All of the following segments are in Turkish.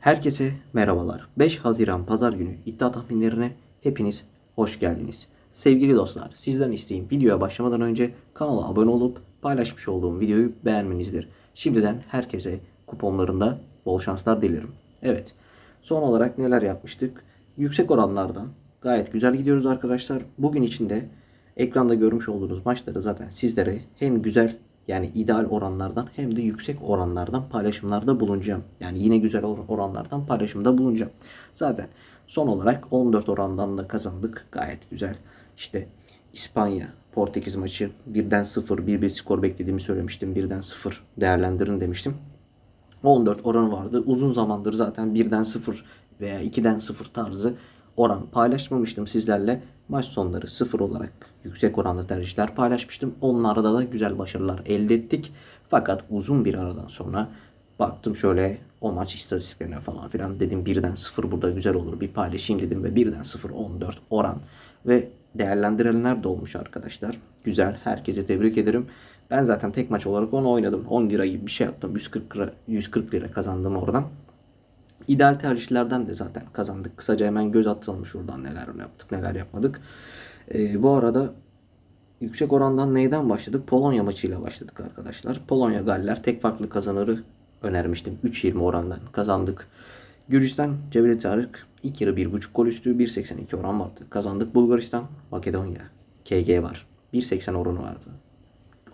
Herkese merhabalar. 5 Haziran Pazar günü iddia tahminlerine hepiniz hoş geldiniz. Sevgili dostlar, sizden isteğim videoya başlamadan önce kanala abone olup paylaşmış olduğum videoyu beğenmenizdir. Şimdiden herkese kuponlarında bol şanslar dilerim. Evet, son olarak neler yapmıştık? Yüksek oranlardan gayet güzel gidiyoruz arkadaşlar. Bugün içinde ekranda görmüş olduğunuz maçları zaten sizlere hem güzel yani ideal oranlardan hem de yüksek oranlardan paylaşımlarda bulunacağım. Yani yine güzel or- oranlardan paylaşımda bulunacağım. Zaten son olarak 14 orandan da kazandık. Gayet güzel. İşte İspanya Portekiz maçı 1'den 0 1-1 skor beklediğimi söylemiştim. 1'den 0 değerlendirin demiştim. 14 oranı vardı. Uzun zamandır zaten 1'den 0 veya 2'den 0 tarzı oran paylaşmamıştım sizlerle. Maç sonları 0 olarak yüksek oranlı tercihler paylaşmıştım. Onlarda da güzel başarılar elde ettik. Fakat uzun bir aradan sonra baktım şöyle o maç istatistiklerine falan filan dedim 1'den 0 burada güzel olur bir paylaşayım dedim ve 1'den 0 14 oran ve değerlendirenler de olmuş arkadaşlar. Güzel. Herkese tebrik ederim. Ben zaten tek maç olarak onu oynadım. 10 lira gibi bir şey attım. 140 lira, 140 lira kazandım oradan. İdeal tercihlerden de zaten kazandık. Kısaca hemen göz atalım şuradan neler yaptık neler yapmadık. Ee, bu arada yüksek orandan neyden başladık? Polonya maçıyla başladık arkadaşlar. Polonya Galler tek farklı kazanırı önermiştim. 3.20 orandan kazandık. Gürcistan Cebeli Tarık ilk yarı 1.5 gol üstü 1.82 oran vardı. Kazandık. Bulgaristan Makedonya KG var. 1.80 oranı vardı.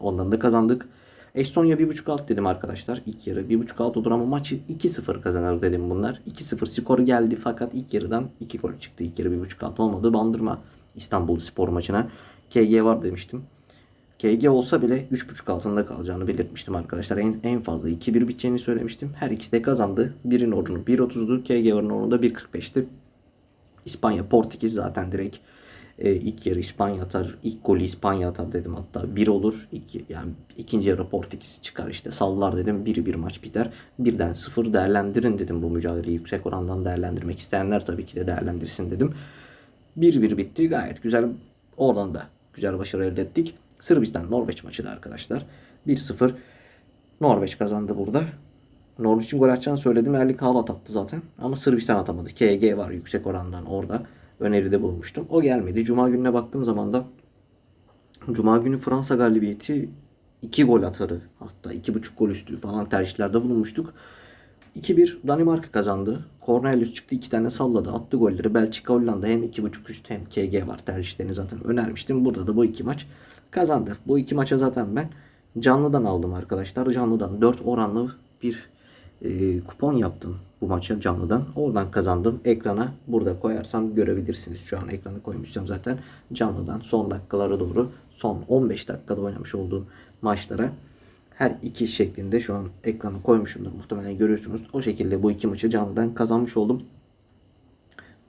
Ondan da kazandık. Estonya 1.5 alt dedim arkadaşlar. İlk yarı 1.5 alt olur ama maçı 2-0 kazanır dedim bunlar. 2-0 skoru geldi fakat ilk yarıdan 2 gol çıktı. İlk yarı 1.5 alt olmadı. Bandırma İstanbul Spor maçına. KG var demiştim. KG olsa bile 3.5 altında kalacağını belirtmiştim arkadaşlar. En, en fazla 2-1 biteceğini söylemiştim. Her ikisi de kazandı. Birinin oranı 1.30'du. KG'nin oranı da 1.45'ti. İspanya, Portekiz zaten direkt e, ilk yarı İspanya atar. ilk golü İspanya atar dedim hatta. Bir olur. Iki, yani ikinci yarı Portekiz çıkar işte. Sallar dedim. Bir bir maç biter. Birden sıfır değerlendirin dedim bu mücadeleyi. Yüksek orandan değerlendirmek isteyenler tabii ki de değerlendirsin dedim. 1-1 bitti. Gayet güzel. Oradan da güzel başarı elde ettik. Sırbistan Norveç maçı da arkadaşlar. 1-0 Norveç kazandı burada. Norveç'in gol atacağını söyledim. Erling Haaland attı zaten. Ama Sırbistan atamadı. KG var yüksek orandan orada. Öneride bulmuştum. O gelmedi. Cuma gününe baktığım zaman da Cuma günü Fransa galibiyeti 2 gol atarı hatta 2.5 gol üstü falan tercihlerde bulunmuştuk. 2-1 Danimarka kazandı. Cornelius çıktı iki tane salladı. Attı golleri. Belçika Hollanda hem 2.5 üst hem KG var tercihlerini zaten önermiştim. Burada da bu iki maç kazandı. Bu iki maça zaten ben canlıdan aldım arkadaşlar. Canlıdan 4 oranlı bir e, kupon yaptım bu maça canlıdan. Oradan kazandım. Ekrana burada koyarsam görebilirsiniz. Şu an ekranı koymuştum zaten. Canlıdan son dakikalara doğru son 15 dakikada oynamış olduğum maçlara her iki şeklinde şu an ekrana koymuşumdur. Muhtemelen görüyorsunuz. O şekilde bu iki maçı canlıdan kazanmış oldum.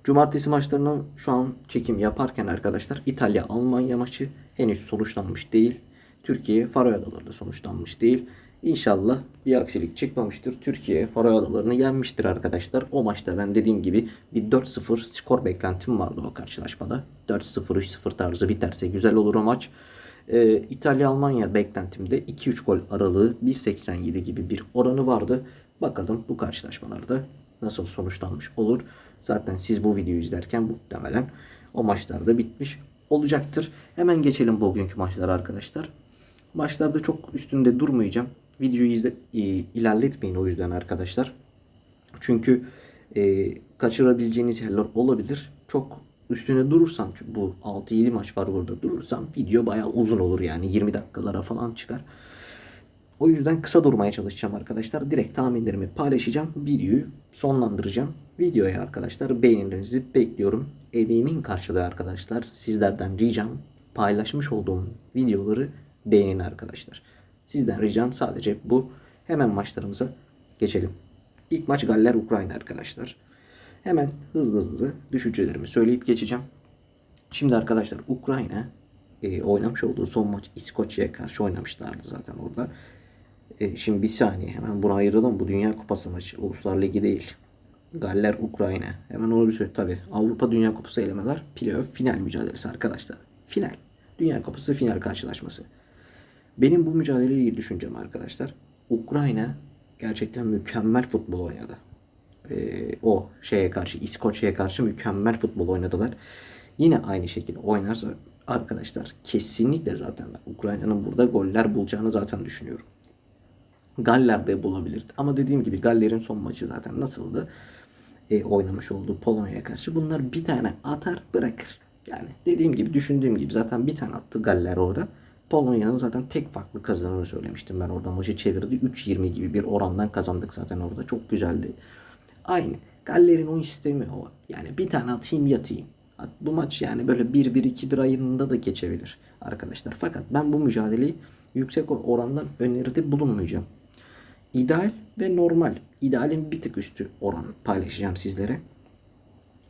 Cumartesi maçlarını şu an çekim yaparken arkadaşlar İtalya Almanya maçı henüz sonuçlanmış değil. Türkiye Faroe Adaları da sonuçlanmış değil. İnşallah bir aksilik çıkmamıştır. Türkiye Faroe Adalarını yenmiştir arkadaşlar. O maçta ben dediğim gibi bir 4-0 skor beklentim vardı o karşılaşmada. 4-0 3-0 tarzı biterse güzel olur o maç. Ee, İtalya Almanya beklentimde 2-3 gol aralığı 1.87 gibi bir oranı vardı. Bakalım bu karşılaşmalarda nasıl sonuçlanmış olur. Zaten siz bu videoyu izlerken muhtemelen o maçlar da bitmiş olacaktır. Hemen geçelim bugünkü maçlara arkadaşlar. Maçlarda çok üstünde durmayacağım. Videoyu izle, e, ilerletmeyin o yüzden arkadaşlar. Çünkü e, kaçırabileceğiniz yerler olabilir. Çok üstüne durursam çünkü bu 6-7 maç var burada durursam video bayağı uzun olur yani 20 dakikalara falan çıkar. O yüzden kısa durmaya çalışacağım arkadaşlar. Direkt tahminlerimi paylaşacağım. Videoyu sonlandıracağım. Videoya arkadaşlar beğenilerinizi bekliyorum. Emeğimin karşılığı arkadaşlar. Sizlerden ricam paylaşmış olduğum videoları beğenin arkadaşlar. Sizden ricam sadece bu. Hemen maçlarımıza geçelim. İlk maç Galler Ukrayna arkadaşlar. Hemen hızlı hızlı düşüncelerimi söyleyip geçeceğim. Şimdi arkadaşlar Ukrayna e, oynamış olduğu son maç İskoçya'ya karşı oynamışlardı zaten orada. E, şimdi bir saniye hemen bunu ayıralım. Bu Dünya Kupası maçı. Uluslar Ligi değil. Galler Ukrayna. Hemen onu bir söyle. Tabi Avrupa Dünya Kupası elemeler playoff final mücadelesi arkadaşlar. Final. Dünya Kupası final karşılaşması. Benim bu mücadeleyle ilgili düşüncem arkadaşlar. Ukrayna gerçekten mükemmel futbol oynadı. Ee, o şeye karşı İskoçya'ya karşı mükemmel futbol oynadılar. Yine aynı şekilde oynarsa arkadaşlar kesinlikle zaten Ukrayna'nın burada goller bulacağını zaten düşünüyorum. Galler de bulabilir. Ama dediğim gibi Galler'in son maçı zaten nasıldı? E, oynamış olduğu Polonya'ya karşı. Bunlar bir tane atar bırakır. Yani dediğim gibi düşündüğüm gibi zaten bir tane attı Galler orada. Polonya'nın zaten tek farklı kazandığını söylemiştim ben orada. Maçı çevirdi. 3-20 gibi bir orandan kazandık zaten orada. Çok güzeldi. Aynı. Galler'in o sistemi o. Yani bir tane atayım yatayım. Bu maç yani böyle 1-1-2-1 ayında da geçebilir arkadaşlar. Fakat ben bu mücadeleyi yüksek orandan öneride bulunmayacağım. İdeal ve normal. İdealin bir tık üstü oran paylaşacağım sizlere.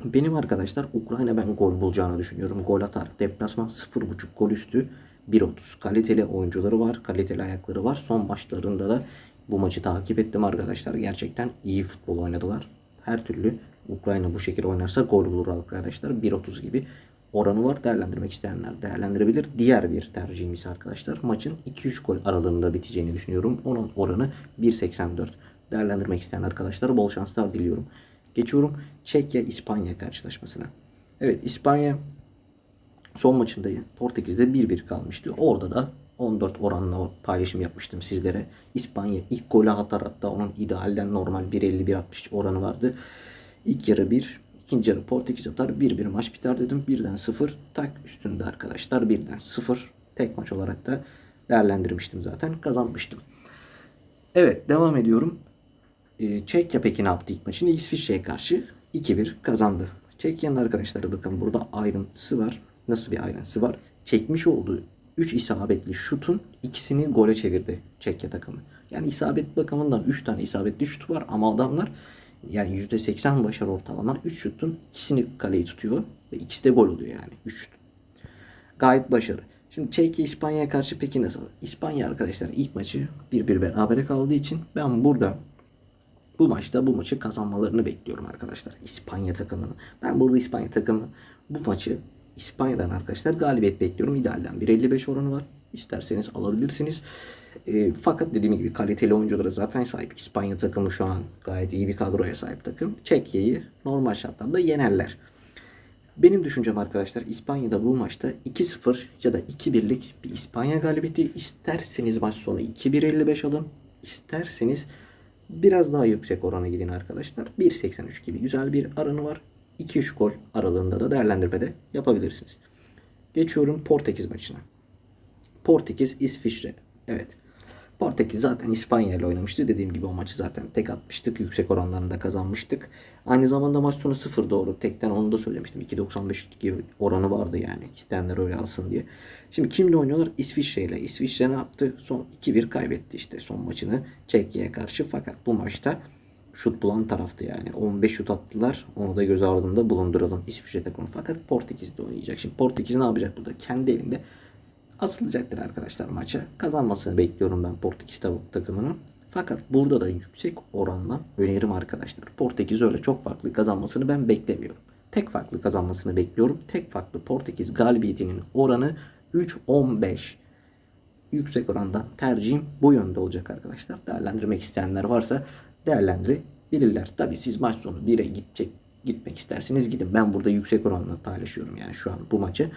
Benim arkadaşlar Ukrayna ben gol bulacağını düşünüyorum. Gol atar. Deplasman 0.5 gol üstü 1.30. Kaliteli oyuncuları var. Kaliteli ayakları var. Son maçlarında da bu maçı takip ettim arkadaşlar. Gerçekten iyi futbol oynadılar. Her türlü Ukrayna bu şekilde oynarsa gol bulur arkadaşlar. 1.30 gibi oranı var. Değerlendirmek isteyenler değerlendirebilir. Diğer bir tercihimiz arkadaşlar. Maçın 2-3 gol aralığında biteceğini düşünüyorum. Onun oranı 1.84. Değerlendirmek isteyen arkadaşlara bol şanslar diliyorum. Geçiyorum Çekya-İspanya karşılaşmasına. Evet İspanya son maçında Portekiz'de 1-1 kalmıştı. Orada da 14 oranla paylaşım yapmıştım sizlere. İspanya ilk golü atar hatta onun idealden normal 1.50-1.60 oranı vardı. İlk yarı 1, ikinci yarı Portekiz atar 1-1 maç biter dedim. Birden 0 tak üstünde arkadaşlar birden 0 tek maç olarak da değerlendirmiştim zaten kazanmıştım. Evet devam ediyorum. Ee, Çekya peki ne yaptı ilk maçını? İsviçre'ye karşı 2-1 kazandı. Çekya'nın arkadaşları bakın burada ayrıntısı var. Nasıl bir ayrıntısı var? Çekmiş olduğu 3 isabetli şutun ikisini gole çevirdi Çekya takımı. Yani isabet bakımından 3 tane isabetli şut var ama adamlar yani %80 başarı ortalama 3 şutun ikisini kaleyi tutuyor ve ikisi de gol oluyor yani 3 şut. Gayet başarı. Şimdi Çekya İspanya'ya karşı peki nasıl? İspanya arkadaşlar ilk maçı 1-1 berabere kaldığı için ben burada bu maçta bu maçı kazanmalarını bekliyorum arkadaşlar. İspanya takımını. Ben burada İspanya takımı bu maçı İspanya'dan arkadaşlar galibiyet bekliyorum. İdealden 1.55 oranı var. İsterseniz alabilirsiniz. E, fakat dediğim gibi kaliteli oyunculara zaten sahip. İspanya takımı şu an gayet iyi bir kadroya sahip takım. Çekya'yı normal şartlarda yenerler. Benim düşüncem arkadaşlar İspanya'da bu maçta 2-0 ya da 2-1'lik bir İspanya galibiyeti isterseniz maç sonu 2-1-55 alın. isterseniz biraz daha yüksek orana gidin arkadaşlar. 1.83 gibi güzel bir aranı var. 2-3 gol aralığında da değerlendirmede yapabilirsiniz. Geçiyorum Portekiz maçına. Portekiz İsviçre. Evet. Portekiz zaten İspanya ile oynamıştı. Dediğim gibi o maçı zaten tek atmıştık. Yüksek oranlarında kazanmıştık. Aynı zamanda maç sonu 0 doğru. Tekten onu da söylemiştim. 2.95 gibi oranı vardı yani. İsteyenler öyle alsın diye. Şimdi kimle oynuyorlar? İsviçre ile. İsviçre ne yaptı? Son 2-1 kaybetti işte son maçını Çekya'ya karşı. Fakat bu maçta şut bulan taraftı yani. 15 şut attılar. Onu da göz ardında bulunduralım İsviçre takımı. Fakat Portekiz'de oynayacak. Şimdi Portekiz ne yapacak burada? Kendi elinde asılacaktır arkadaşlar maça. Kazanmasını bekliyorum ben Portekiz takımının. Fakat burada da yüksek oranla önerim arkadaşlar. Portekiz öyle çok farklı kazanmasını ben beklemiyorum. Tek farklı kazanmasını bekliyorum. Tek farklı Portekiz galibiyetinin oranı 3.15. Yüksek orandan tercihim bu yönde olacak arkadaşlar. Değerlendirmek isteyenler varsa değerlendirebilirler. Tabi siz maç sonu 1'e gidecek gitmek isterseniz gidin. Ben burada yüksek oranla paylaşıyorum yani şu an bu maçı.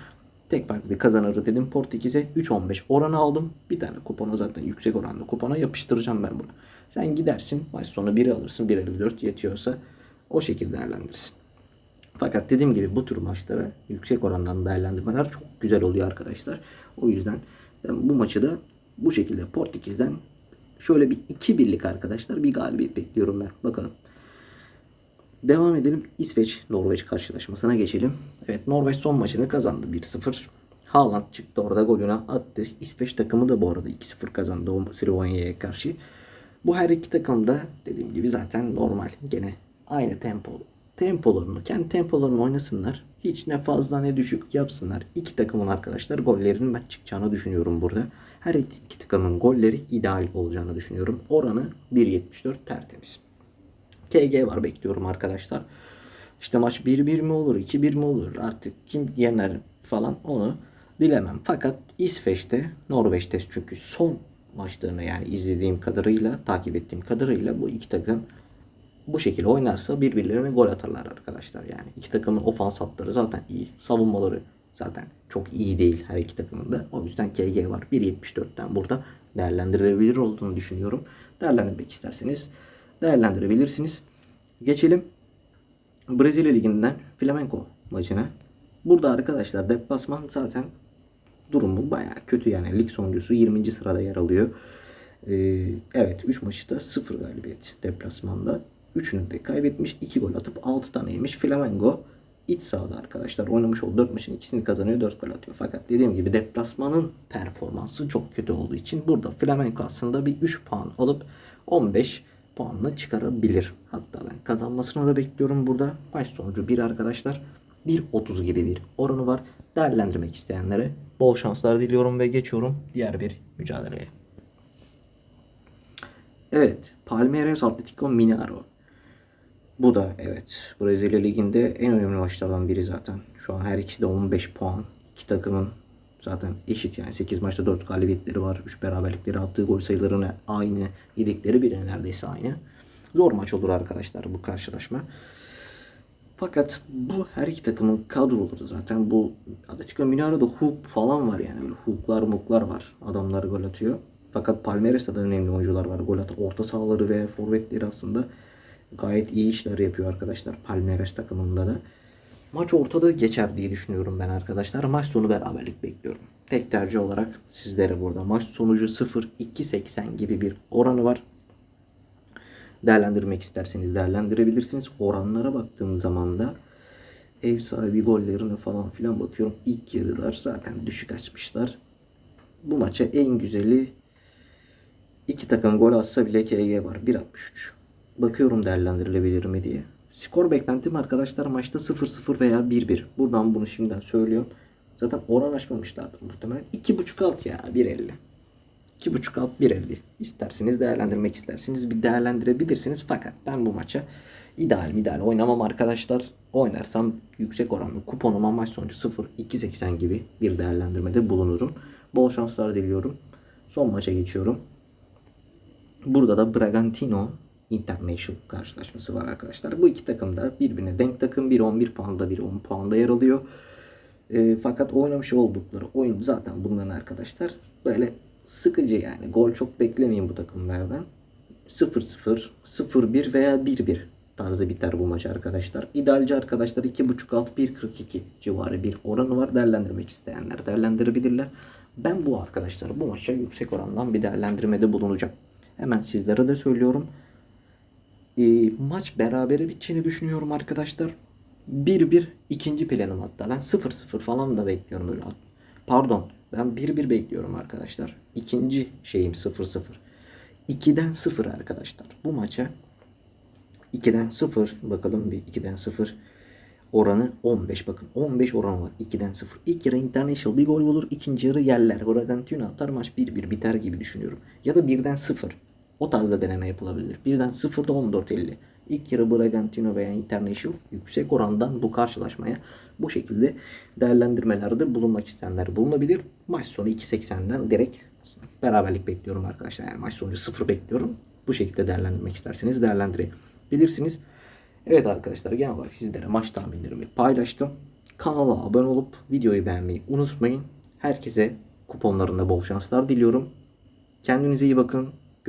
Tek farklı kazanır dedim Portekiz'e 3.15 oranı aldım. Bir tane kupona zaten yüksek oranlı kupona yapıştıracağım ben bunu. Sen gidersin maç sonu 1'i alırsın 1.54 yetiyorsa o şekilde değerlendirirsin. Fakat dediğim gibi bu tür maçlara yüksek orandan değerlendirmeler çok güzel oluyor arkadaşlar. O yüzden ben bu maçı da bu şekilde Portekiz'den şöyle bir 2-1'lik arkadaşlar bir galibiyet bekliyorum ben. Bakalım. Devam edelim. İsveç Norveç karşılaşmasına geçelim. Evet Norveç son maçını kazandı 1-0. Haaland çıktı orada golünü attı. İsveç takımı da bu arada 2-0 kazandı Slovanya'ya karşı. Bu her iki takım da dediğim gibi zaten normal. Gene aynı tempo. Tempolarını, kendi tempolarını oynasınlar. Hiç ne fazla ne düşük yapsınlar. İki takımın arkadaşlar gollerinin ben çıkacağını düşünüyorum burada. Her iki takımın golleri ideal olacağını düşünüyorum. Oranı 1.74 tertemiz. KG var bekliyorum arkadaşlar. İşte maç 1-1 mi olur, 2-1 mi olur artık kim yener falan onu bilemem. Fakat İsveç'te, Norveç'te çünkü son maçlarını yani izlediğim kadarıyla, takip ettiğim kadarıyla bu iki takım bu şekilde oynarsa birbirlerine gol atarlar arkadaşlar. Yani iki takımın ofans hatları zaten iyi. Savunmaları zaten çok iyi değil her iki takımın da. O yüzden KG var. 1.74'ten burada değerlendirilebilir olduğunu düşünüyorum. Değerlendirmek isterseniz değerlendirebilirsiniz. Geçelim Brezilya Ligi'nden Flamenco maçına. Burada arkadaşlar deplasman zaten durumu bayağı kötü yani. Lig sonuncusu 20. sırada yer alıyor. Ee, evet 3 maçta 0 galibiyet deplasmanda. 3'ünü de kaybetmiş. 2 gol atıp 6 tane yemiş. Flamengo iç sahada arkadaşlar oynamış olduğu 4 maçın ikisini kazanıyor 4 gol atıyor. Fakat dediğim gibi deplasmanın performansı çok kötü olduğu için burada Flamengo aslında bir 3 puan alıp 15 puanla çıkarabilir. Hatta ben kazanmasını da bekliyorum burada. Maç sonucu 1 arkadaşlar. 1.30 gibi bir oranı var. Değerlendirmek isteyenlere bol şanslar diliyorum ve geçiyorum diğer bir mücadeleye. Evet, Palmeiras Atletico Mineiro. Bu da evet Brezilya Ligi'nde en önemli maçlardan biri zaten. Şu an her ikisi de 15 puan. İki takımın zaten eşit yani 8 maçta 4 galibiyetleri var. 3 beraberlikleri attığı gol sayılarına aynı. Yedikleri bile neredeyse aynı. Zor maç olur arkadaşlar bu karşılaşma. Fakat bu her iki takımın kadroları zaten bu Atletico Mineiro'da hook falan var yani. Böyle hooklar muklar var. Adamlar gol atıyor. Fakat Palmeiras'ta da önemli oyuncular var. Gol atan orta sahaları ve forvetleri aslında gayet iyi işler yapıyor arkadaşlar. Palmeiras takımında da. Maç ortada geçer diye düşünüyorum ben arkadaşlar. Maç sonu beraberlik bekliyorum. Tek tercih olarak sizlere burada maç sonucu 0-2-80 gibi bir oranı var. Değerlendirmek isterseniz değerlendirebilirsiniz. Oranlara baktığım zaman da ev sahibi gollerine falan filan bakıyorum. İlk yarılar zaten düşük açmışlar. Bu maça en güzeli iki takım gol atsa bile KG var. 1.63. Bakıyorum değerlendirilebilir mi diye. Skor beklentim arkadaşlar maçta 0-0 veya 1-1. Buradan bunu şimdiden söylüyorum. Zaten oran açmamışlardır muhtemelen. 2.5 alt ya 1.50. 2.5 alt 1.50. İsterseniz değerlendirmek isterseniz bir değerlendirebilirsiniz. Fakat ben bu maça ideal ideal oynamam arkadaşlar. Oynarsam yüksek oranlı kuponuma maç sonucu 0-2.80 gibi bir değerlendirmede bulunurum. Bol şanslar diliyorum. Son maça geçiyorum. Burada da Bragantino International karşılaşması var arkadaşlar. Bu iki takım da birbirine denk takım. Biri 11 puanda, biri 10 puanda yer alıyor. E, fakat oynamış oldukları oyun zaten bunların arkadaşlar böyle sıkıcı yani. Gol çok beklemeyin bu takımlardan. 0-0, 0-1 veya 1-1 tarzı biter bu maç arkadaşlar. İdealci arkadaşlar 2.5 alt 1.42 civarı bir oranı var. Değerlendirmek isteyenler değerlendirebilirler. Ben bu arkadaşlar bu maça yüksek orandan bir değerlendirmede bulunacağım. Hemen sizlere de söylüyorum. E, maç berabere biteceğini düşünüyorum arkadaşlar. 1-1 ikinci planım hatta. Ben 0-0 falan da bekliyorum öyle. Pardon. Ben 1-1 bekliyorum arkadaşlar. İkinci şeyim 0-0. 2'den 0 arkadaşlar. Bu maça 2'den 0 bakalım bir 2'den 0 oranı 15 bakın 15 oran var 2'den 0. İlk yarı International bir gol bulur ikinci yarı yerler. Bragantino atar maç 1-1 biter gibi düşünüyorum. Ya da 1'den 0. O tarzda deneme yapılabilir. 1'den 0'da 14.50. İlk yarı Bragantino veya International yüksek orandan bu karşılaşmaya bu şekilde değerlendirmelerde bulunmak isteyenler bulunabilir. Maç sonu 2.80'den direkt beraberlik bekliyorum arkadaşlar. Yani maç sonucu 0 bekliyorum. Bu şekilde değerlendirmek isterseniz değerlendirebilirsiniz. Evet arkadaşlar genel olarak sizlere maç tahminlerimi paylaştım. Kanala abone olup videoyu beğenmeyi unutmayın. Herkese kuponlarında bol şanslar diliyorum. Kendinize iyi bakın.